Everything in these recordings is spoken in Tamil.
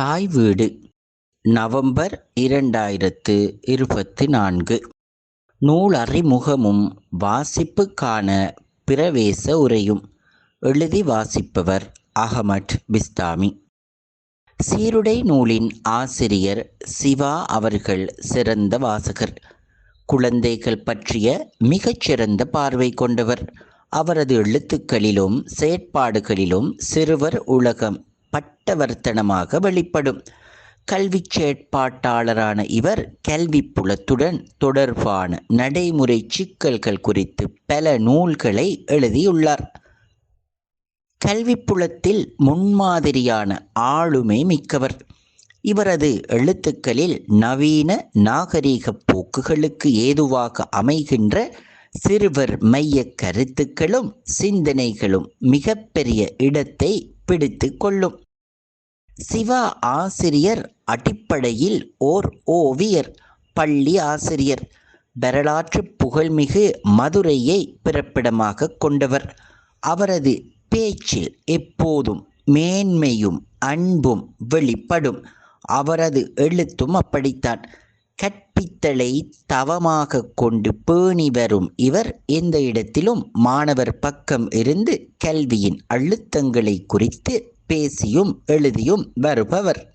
தாய் வீடு. நவம்பர் இரண்டாயிரத்து இருபத்தி நான்கு. நூல் அறிமுகமும் வாசிப்புக்கான பிரவேச உரையும். எழுதி வாசிப்பவர் அகமட் பிஸ்தாமி. சீருடை நூலின் ஆசிரியர் சிவா அவர்கள் சிறந்த வாசகர். குழந்தைகள் பற்றிய மிகச்சிறந்த பார்வை கொண்டவர். அவரது எழுத்துக்களிலும் செயற்பாடுகளிலும் சிறுவர் உலகம். பட்டவர்த்தனமாக வெளிப்படும். கல்வி செயற்பாட்டாளரான இவர் கல்வி புலத்துடன் தொடர்பான நடைமுறை சிக்கல்கள் குறித்து பல நூல்களை எழுதியுள்ளார். கல்வி புலத்தில் முன்மாதிரியான ஆளுமை மிக்கவர். இவரது எழுத்துக்களில் நவீன நாகரீக போக்குகளுக்கு ஏதுவாக அமைகின்ற சிறுவர் மைய கருத்துக்களும் சிந்தனைகளும் மிகப்பெரிய இடத்தை பிடித்து கொள்ளும். சிவா ஆசிரியர் அடிப்படையில் ஓர் ஓவியர் பள்ளி ஆசிரியர் வரலாற்று புகழ்மிகு மதுரையை பிறப்பிடமாக கொண்டவர். அவரது பேச்சில் எப்போதும் மேன்மையும் அன்பும் வெளிப்படும். அவரது எழுத்தும் அப்படித்தான். கற்பித்தலை தவமாக கொண்டு பேணி வரும் இவர் எந்த இடத்திலும் மாணவர் பக்கம் இருந்து கல்வியின் அழுத்தங்களை குறித்து பேசியும் எழுதியும் வருபவர்.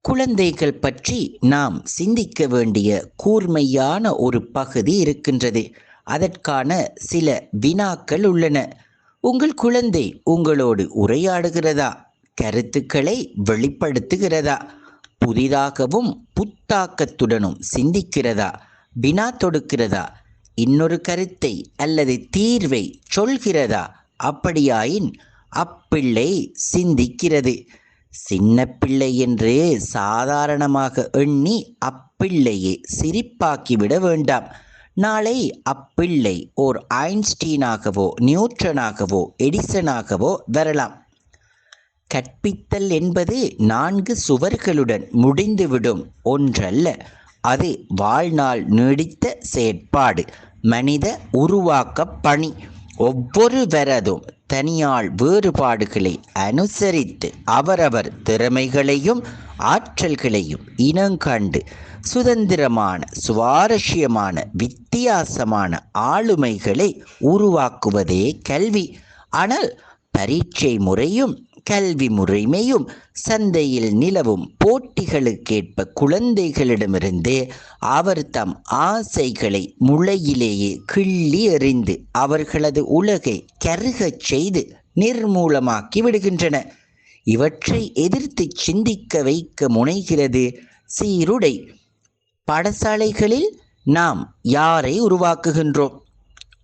குழந்தைகள் பற்றி நாம் சிந்திக்க வேண்டிய கூர்மையான ஒரு பகுதி இருக்கின்றது. அதற்கான சில வினாக்கள் உள்ளன. உங்கள் குழந்தை உங்களோடு உரையாடுகிறதா? கருத்துக்களை வெளிப்படுத்துகிறதா? புதிதாகவும் புத்தாக்கத்துடனும் சிந்திக்கிறதா? வினா தொடுக்கிறதா? இன்னொரு கருத்தை அல்லது தீர்வை சொல்கிறதா? அப்படியாயின் அப்பிள்ளை சிந்திக்கிறது. சின்ன பிள்ளை என்று சாதாரணமாக எண்ணி அப்பிள்ளையை சிரிப்பாக்கிவிட வேண்டாம். நாளை அப்பிள்ளை ஓர் ஐன்ஸ்டீனாகவோ நியூட்ரனாகவோ எடிசனாகவோ வரலாம். கற்பித்தல் என்பது நான்கு சுவர்களுடன் முடிந்துவிடும் ஒன்றல்ல. அது வாழ்நாள் நீடித்த செயற்பாடு மனித உருவாக்க பணி. ஒவ்வொருவரதும் தனியால் வேறுபாடுகளை அனுசரித்து அவரவர் திறமைகளையும் ஆற்றல்களையும் இனங்கண்டு சுதந்திரமான சுவாரஸ்யமான வித்தியாசமான ஆளுமைகளை உருவாக்குவதே கல்வி. ஆனால் பரீட்சை முறையும் கல்வி முறைமையும் சந்தையில் நிலவும் போட்டிகளுக்கேற்ப குழந்தைகளிடமிருந்து அவர் தம் ஆசைகளை முளையிலேயே கிள்ளி எறிந்து அவர்களது உலகை கருகச் செய்து நிர்மூலமாக்கி விடுகின்றன. இவற்றை எதிர்த்து சிந்திக்க வைக்க முனைகிறது சீருடை. பாடசாலைகளில் நாம் யாரை உருவாக்குகின்றோம்?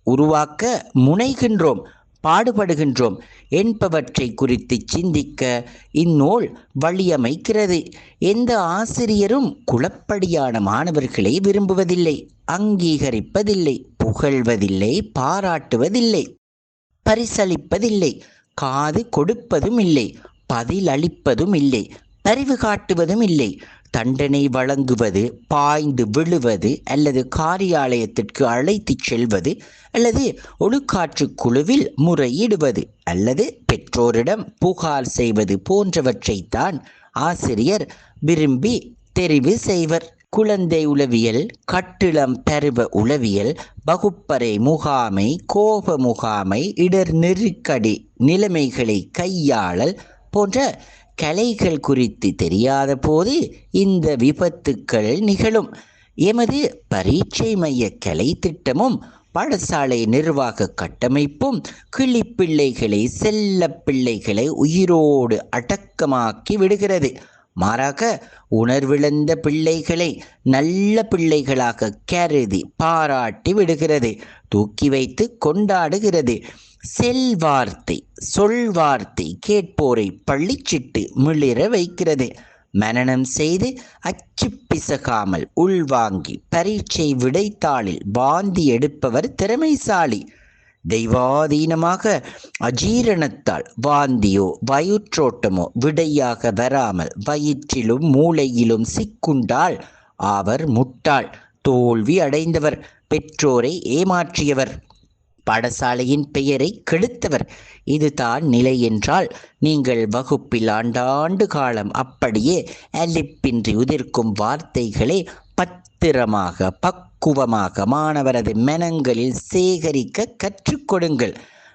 உருவாக்க முனைகின்றோம். பாடுபடுகின்றோம் என்பவற்றை குறித்து சிந்திக்க இந்நூல் வழியமைக்கிறது. எந்த ஆசிரியரும் குளப்படியான மாணவர்களை விரும்புவதில்லை அங்கீகரிப்பதில்லை புகழ்வதில்லை பாராட்டுவதில்லை பரிசளிப்பதில்லை காது கொடுப்பதும் இல்லை பதிலளிப்பதும் இல்லை பரிவு காட்டுவதும் இல்லை தண்டனை வழங்குவது பாய்ந்து விழுவது அல்லது காரியாலயத்திற்கு அழைத்துச் செல்வது அல்லது ஒழுக்காற்று குழுவில் முறையிடுவது அல்லது பெற்றோரிடம் புகார் செய்வது போன்றவற்றைத்தான் ஆசிரியர் விரும்பி தெரிவு செய்வர். குழந்தை உளவியல் கட்டிளம் பருவ உளவியல் வகுப்பறை முகாமை கோப முகாமை இடர் நெருக்கடி நிலைமைகளை கையாளல் போன்ற கலைகள் குறித்து தெரியாத போது இந்த விபத்துக்கள் நிகழும். எமது பரீட்சை மைய கலை திட்டமும் பாடசாலை நிர்வாக கட்டமைப்பும் கிளிப்பிள்ளைகளை செல்ல பிள்ளைகளை உயிரோடு அடக்கமாக்கி விடுகிறது. மாறாக உணர்விழந்த பிள்ளைகளை நல்ல பிள்ளைகளாக கருதி பாராட்டி விடுகிறது. தூக்கி வைத்து கொண்டாடுகிறது. செல்வார்த்தை சொல்வார்த்தை கேட்போரை பள்ளிச்சிட்டு மிளிர வைக்கிறது. மனனம் செய்து அச்சு பிசகாமல் உள்வாங்கி பரீட்சை விடைத்தாளில் வாந்தி எடுப்பவர் திறமைசாலி. தெய்வாதீனமாக அஜீரணத்தால் வாந்தியோ வயிற்றோட்டமோ விடையாக வராமல் வயிற்றிலும் மூளையிலும் சிக்குண்டால் அவர் முட்டாள் தோல்வி அடைந்தவர் பெற்றோரை ஏமாற்றியவர். பாடசாலையின் பெயரை கெடுத்தவர். இதுதான் நிலை என்றால் நீங்கள் வகுப்பில் ஆண்டாண்டு காலம் அப்படியே அலிப்பின்றி உதிர்க்கும் வார்த்தைகளை பத்திரமாக பக்குவமாக மாணவரது மனங்களில் சேகரிக்க கற்றுக்கொடுங்கள்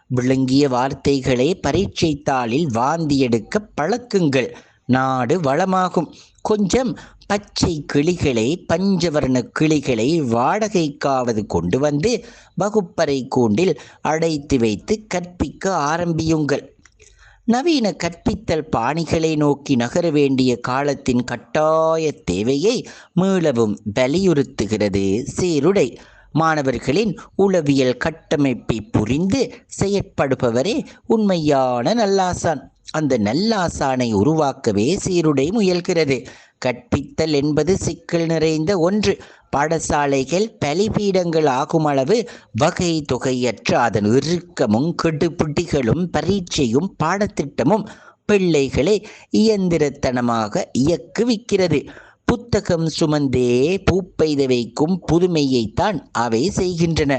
விளங்கிய வார்த்தைகளை பரீட்சை தாளில் வாந்தி எடுக்க பழக்குங்கள். நாடு வளமாகும். கொஞ்சம் பச்சை கிளிகளை பஞ்சவர்ண கிளிகளை வாடகைக்காவது கொண்டு வந்து வகுப்பறை கூண்டில் அடைத்து வைத்து கற்பிக்க ஆரம்பியுங்கள். நவீன கற்பித்தல் பாணிகளை நோக்கி நகர வேண்டிய காலத்தின் கட்டாய தேவையை மீளவும் வலியுறுத்துகிறது சீருடை. மாணவர்களின் உளவியல் கட்டமைப்பை புரிந்து செயற்படுபவரே உண்மையான நல்லாசான். அந்த நல்லாசானை உருவாக்கவே சீருடை முயல்கிறது. கற்பித்தல் என்பது சிக்கல் நிறைந்த ஒன்று. பாடசாலைகள் பலிபீடங்கள் ஆகும் அளவு வகை தொகையற்ற அதன் இறுக்கமும் கெடுபிடிகளும் பரீட்சையும் பாடத்திட்டமும் பிள்ளைகளை இயந்திரத்தனமாக இயக்குவிக்கிறது. புத்தகம் சுமந்தே பூப்பெய்த வைக்கும் புதுமையைத்தான் அவை செய்கின்றன.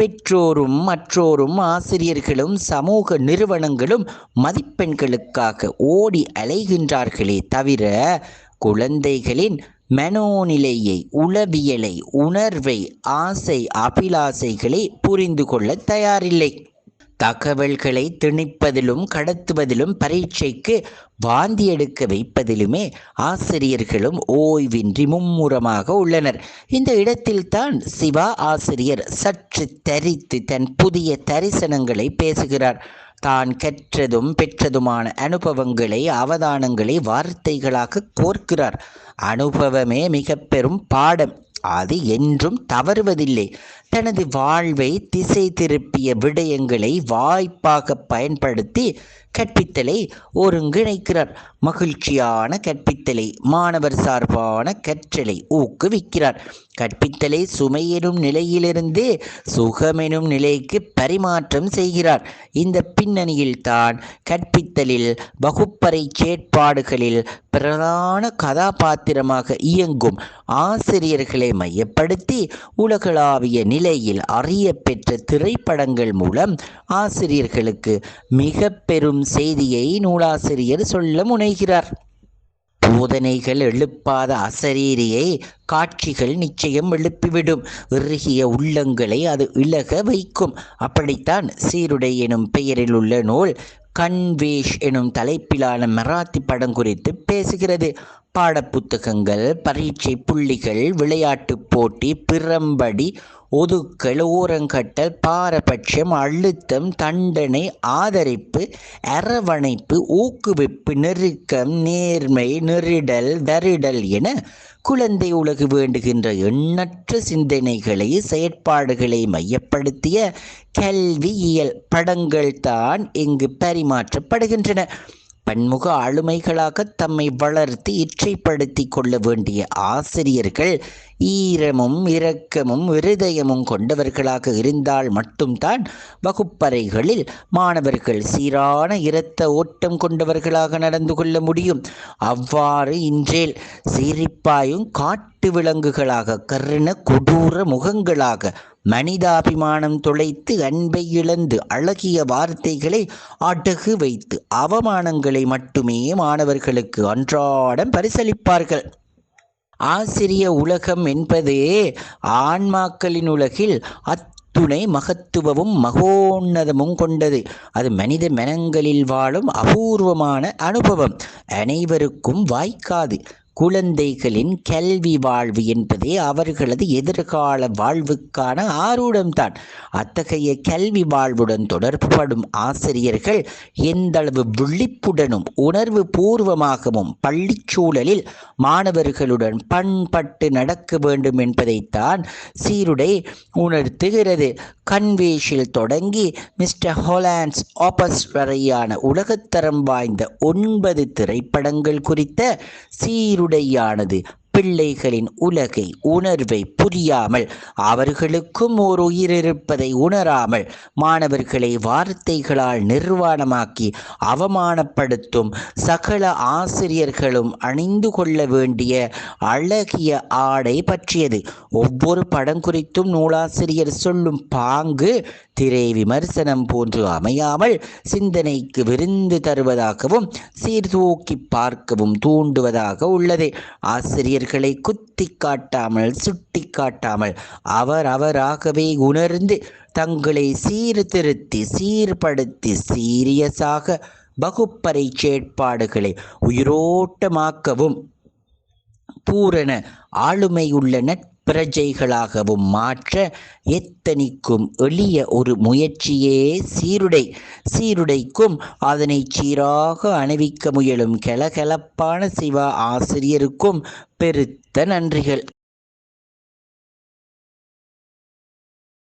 பெற்றோரும் மற்றோரும் ஆசிரியர்களும் சமூக நிறுவனங்களும் மதிப்பெண்களுக்காக ஓடி அலைகின்றார்களே தவிர குழந்தைகளின் மனோநிலையை உளவியலை உணர்வை ஆசை அபிலாசைகளை புரிந்து கொள்ள தயாரில்லை. தகவல்களை திணிப்பதிலும் கடத்துவதிலும் பரீட்சைக்கு வாந்தி எடுக்க வைப்பதிலுமே ஆசிரியர்களும் ஓய்வின்றி மும்முரமாக உள்ளனர். இந்த இடத்தில்தான் சிவா ஆசிரியர் சற்று தரித்து தன் புதிய தரிசனங்களை பேசுகிறார். தான் கற்றதும் பெற்றதுமான அனுபவங்களை அவதானங்களை வார்த்தைகளாக கோர்க்கிறார். அனுபவமே மிக பெரும் பாடம். அது என்றும் தவறுவதில்லை. தனது வாழ்வை திசை திருப்பிய விடயங்களை வாய்ப்பாக பயன்படுத்தி கற்பித்தலை ஒருங்கிணைக்கிறார். மகிழ்ச்சியான கற்பித்தலை மாணவர் சார்பான கற்றலை ஊக்குவிக்கிறார். கற்பித்தலை சுமையெனும் நிலையிலிருந்து சுகமெனும் நிலைக்கு பரிமாற்றம் செய்கிறார். இந்த பின்னணியில் தான் கற்பித்தலில் வகுப்பறை செயற்பாடுகளில் பிரதான கதாபாத்திரமாக இயங்கும் ஆசிரியர்களை மையப்படுத்தி உலகளாவிய நிலையில் அறிய பெற்ற திரைப்படங்கள் மூலம் ஆசிரியர்களுக்கு மிக பெரும் செய்தியை நூலாசிரியர் சொல்ல முனைகிறார். போதனைகள் எழுப்பாத அசரீரியை காட்சிகள் நிச்சயம் எழுப்பிவிடும். இறுகிய உள்ளங்களை அது இழக வைக்கும். அப்படித்தான் சீருடை எனும் பெயரில் உள்ள நூல் கன்வேஷ் எனும் தலைப்பிலான மராத்தி படம் குறித்து பேசுகிறது. பாடப்புத்தகங்கள் பரீட்சை புள்ளிகள் விளையாட்டு போட்டி பிறம்படி ஒதுக்கல் ஓரங்கட்டல் பாரபட்சம் அழுத்தம் தண்டனை ஆதரிப்பு அரவணைப்பு ஊக்குவிப்பு நெருக்கம் நேர்மை நெறிடல் தரிடல் என குழந்தை உலகு வேண்டுகின்ற எண்ணற்ற சிந்தனைகளை செயற்பாடுகளை மையப்படுத்திய கல்வியியல் படங்கள் தான் இங்கு பரிமாற்றப்படுகின்றன. பன்முக ஆளுமைகளாக தம்மை வளர்த்து இற்றைப்படுத்தி கொள்ள வேண்டிய ஆசிரியர்கள் ஈரமும் இரக்கமும் இருதயமும் கொண்டவர்களாக இருந்தால் மட்டும்தான் வகுப்பறைகளில் மாணவர்கள் சீரான இரத்த ஓட்டம் கொண்டவர்களாக நடந்து கொள்ள முடியும். அவ்வாறு இன்றேல் சீரிப்பாயும் காட்டு விலங்குகளாக கருண கொடூர முகங்களாக மனிதாபிமானம் தொலைத்து அன்பை இழந்து அழகிய வார்த்தைகளை அடகு வைத்து அவமானங்களை மட்டுமே மாணவர்களுக்கு அன்றாடம் பரிசளிப்பார்கள். ஆசிரிய உலகம் என்பது ஆன்மாக்களின் உலகில் அத்துணை மகத்துவமும் மகோன்னதமும் கொண்டது. அது மனித மனங்களில் வாழும் அபூர்வமான அனுபவம். அனைவருக்கும் வாய்க்காது. குழந்தைகளின் கல்வி வாழ்வு என்பதே அவர்களது எதிர்கால வாழ்வுக்கான ஆரூடம்தான். அத்தகைய கல்வி வாழ்வுடன் தொடர்புபடும் ஆசிரியர்கள் எந்தளவு விழிப்புடனும் உணர்வு பூர்வமாகவும் பள்ளி சூழலில் மாணவர்களுடன் பண்பட்டு நடக்க வேண்டும் என்பதைத்தான் சீருடை உணர்த்துகிறது. கன்வேஷில் தொடங்கி மிஸ்டர் ஹோலாண்ட்ஸ் ஆபஸ் வரையான உலகத்தரம் வாய்ந்த ஒன்பது திரைப்படங்கள் குறித்த சீரு சீருடையானது பிள்ளைகளின் உலகை உணர்வை புரியாமல் அவர்களுக்கும் ஓர் உயிர் இருப்பதை உணராமல் மாணவர்களை வார்த்தைகளால் நிர்வாணமாக்கி அவமானப்படுத்தும் சகல ஆசிரியர்களும் அணிந்து கொள்ள வேண்டிய அழகிய ஆடை பற்றியது. ஒவ்வொரு படம் குறித்தும் நூலாசிரியர் சொல்லும் பாங்கு திரை விமர்சனம் போன்று அமையாமல் சிந்தனைக்கு விருந்து தருவதாகவும் சீர்தூக்கி பார்க்கவும் தூண்டுவதாக உள்ளது. ஆசிரியர்களை குத்தி காட்டாமல் சுட்டி காட்டாமல் அவர் அவராகவே உணர்ந்து தங்களை சீர்திருத்தி சீர்படுத்தி சீரியஸாக வகுப்பறை செயற்பாடுகளை உயிரோட்டமாக்கவும் பூரண ஆளுமையுள்ள பிரஜைகளாகவும் மாற்ற எத்தனிக்கும் எளிய ஒரு முயற்சியே சீருடை. சீருடைக்கும் அதனை சீராக அணிவிக்க முயலும் கலகலப்பான சிவா ஆசிரியருக்கும் பெருத்த நன்றிகள்.